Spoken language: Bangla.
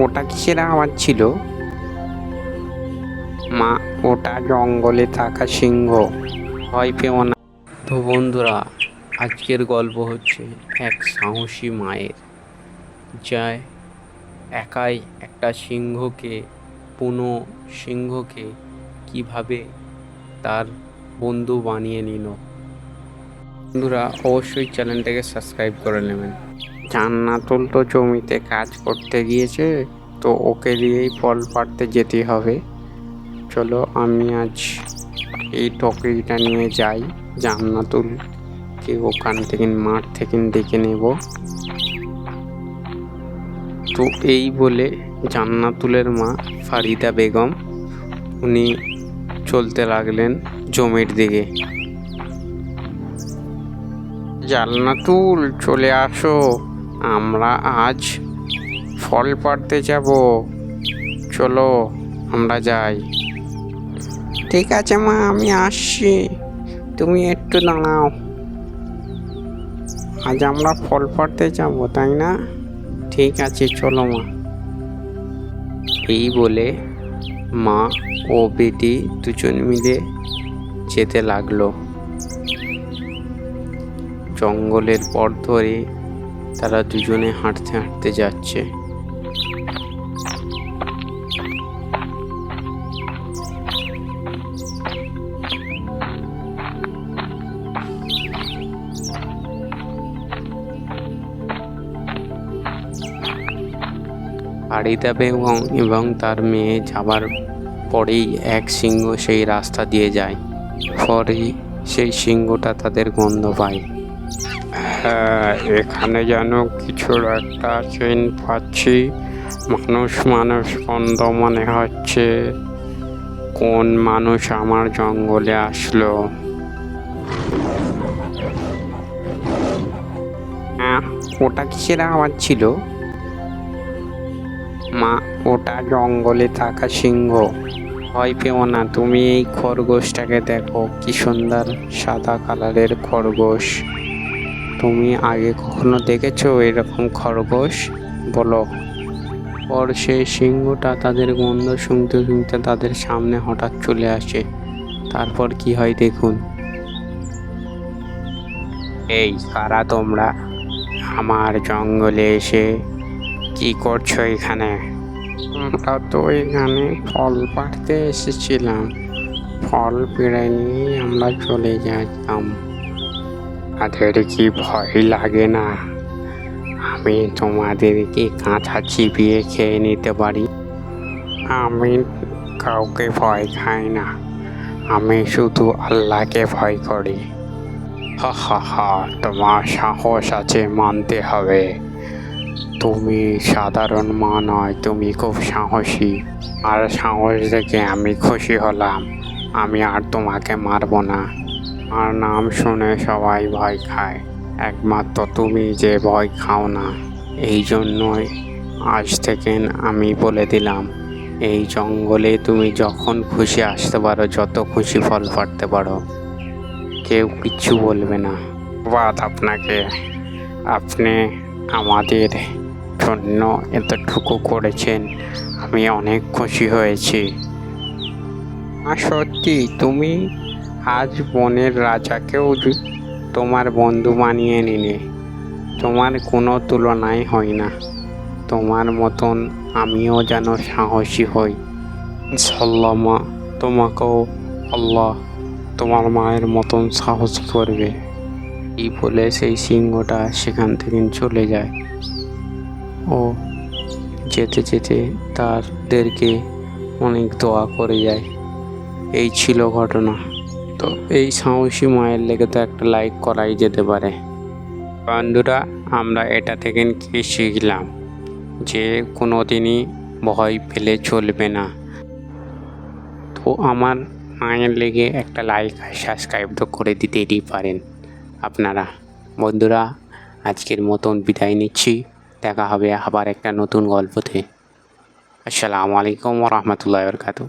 ওটা কিসের আওয়াজ ছিল? মা, ওটা জঙ্গলে থাকা সিংহ। ভয় পেও না। তো বন্ধুরা, আজকের গল্প হচ্ছে এক সাহসী মায়ের। যা একাই একটা সিংহকে কোনো সিংহকে কীভাবে তার বন্ধু বানিয়ে নিল। বন্ধুরা, অবশ্যই চ্যানেলটাকে সাবস্ক্রাইব করে নেবেন। জান্নাতুল তো জমিতে কাজ করতে গিয়েছে, তো ওকে দিয়েই ফল পাড়তে যেতে হবে। চলো আমি আজ এই টকরিটা নিয়ে যাই জান্নাতুলকে ওখান থেকে মাঠ থেকে ডেকে নেব। তো এই বলে জান্নাতুলের মা ফারিদা বেগম, উনি চলতে লাগলেন জমির দিকে। জান্নাতুল, চলে আসো। আমরা আজ ফল পাড়তে যাব। চলো আমরা যাই। ঠিক আছে মা আমি আসছি। তুমি একটু দাঁড়াও। আজ আমরা ফল পাড়তে যাব তাই না? ঠিক আছে চলো মা। এই বলে মা ও বেটি দুজন মিলে যেতে লাগল। জঙ্গলের পথ ধরে তারা দুজনে হাঁটতে হাঁটতে যাচ্ছে। ফারিদা বেগম এবং তার মেয়ে যাবার পরেই এক সিংহ সেই রাস্তা দিয়ে যায়। পরেই সেই সিংহটা তাদের গন্ধ পায়। এখানে যেন কিছুর একটা চেন পাচ্ছি। মানুষ মানুষ গন্ধ মনে হচ্ছে। কোন মানুষ আমার জঙ্গলে আসলো? হ্যাঁ ওটা কিসের আওয়াজ ছিল? মা, ওটা জঙ্গলে থাকা সিংহ। ভয় পেও না, তুমি এই খরগোশটাকে দেখো। কি সুন্দর সাদা কালারের খরগোশ। তুমি আগে কখনো দেখেছ এরকম খরগোশ? বলো। পর সেই সিংহটা তাদের গন্ধ শুনতে শুনতে তাদের সামনে হঠাৎ চলে আসে। তারপর কি হয় দেখুন। এই কারা তোমরা আমার জঙ্গলে এসে কি করছ এখানে? আমরা তো এখানে ফল পাড়তে এসেছিলাম। ফল পেড়ে নিয়ে আমরা চলে যেতাম তাদের কি ভয় লাগে না? আমি তোমাদেরকে কাঁথা চিবিয়ে খেয়ে নিতে পারি। আমি কাউকে ভয় খাই না। আমি শুধু আল্লাহকে ভয় করি। হা হা তোমার সাহস আছে মানতে হবে। তুমি সাধারণ মা নয়, তুমি খুব সাহসী। আর সাহস দেখে আমি খুশি হলাম। আমি আর তোমাকে মারবো না। আর নাম শুনে সবাই ভয় খায়। একমাত্র তুমি যে ভয় খাও না। এই জন্যই আজ থেকে আমি বলে দিলাম, এই জঙ্গলে তুমি যখন খুশি আসতে পারো, যত খুশি ফল ফাটতে পারো। কেউ কিচ্ছু বলবে না। বাদ আপনাকে। আপনি আমাদের জন্য এতটুকু করেছেন। আমি অনেক খুশি হয়েছি। আর সত্যি, তুমি আজ বনের রাজাকেও তোমার বন্ধু বানিয়ে নিলে তোমার কোনো তুলনাই হয় না। তোমার মতন আমিও যেন সাহসী হই। মা, তোমাকেও আল্লাহ তোমার মায়ের মতন সাহস করবে। এই বলে সেই সিংহটা সেখান থেকে চলে যায়। ও যেতে যেতে তাদেরকে অনেক দোয়া করে যায়। এই ছিল ঘটনা। তো এই সাহসী মায়ের লেগে তো একটা লাইক করাই যেতে পারে। বন্ধুরা, আমরা এটা থেকে কি শিখলাম? যে কোনো দিনই ভয় পেলে চলবে না। তো আমার মায়ের লেগে একটা লাইক আর সাবস্ক্রাইব তো করে দিতেই পারেন আপনারা। বন্ধুরা, আজকের মতন বিদায় নিচ্ছি। দেখা হবে আবার একটা নতুন গল্পতে। আসসালামু আলাইকুম রহমতুল্লাহ বরকাতু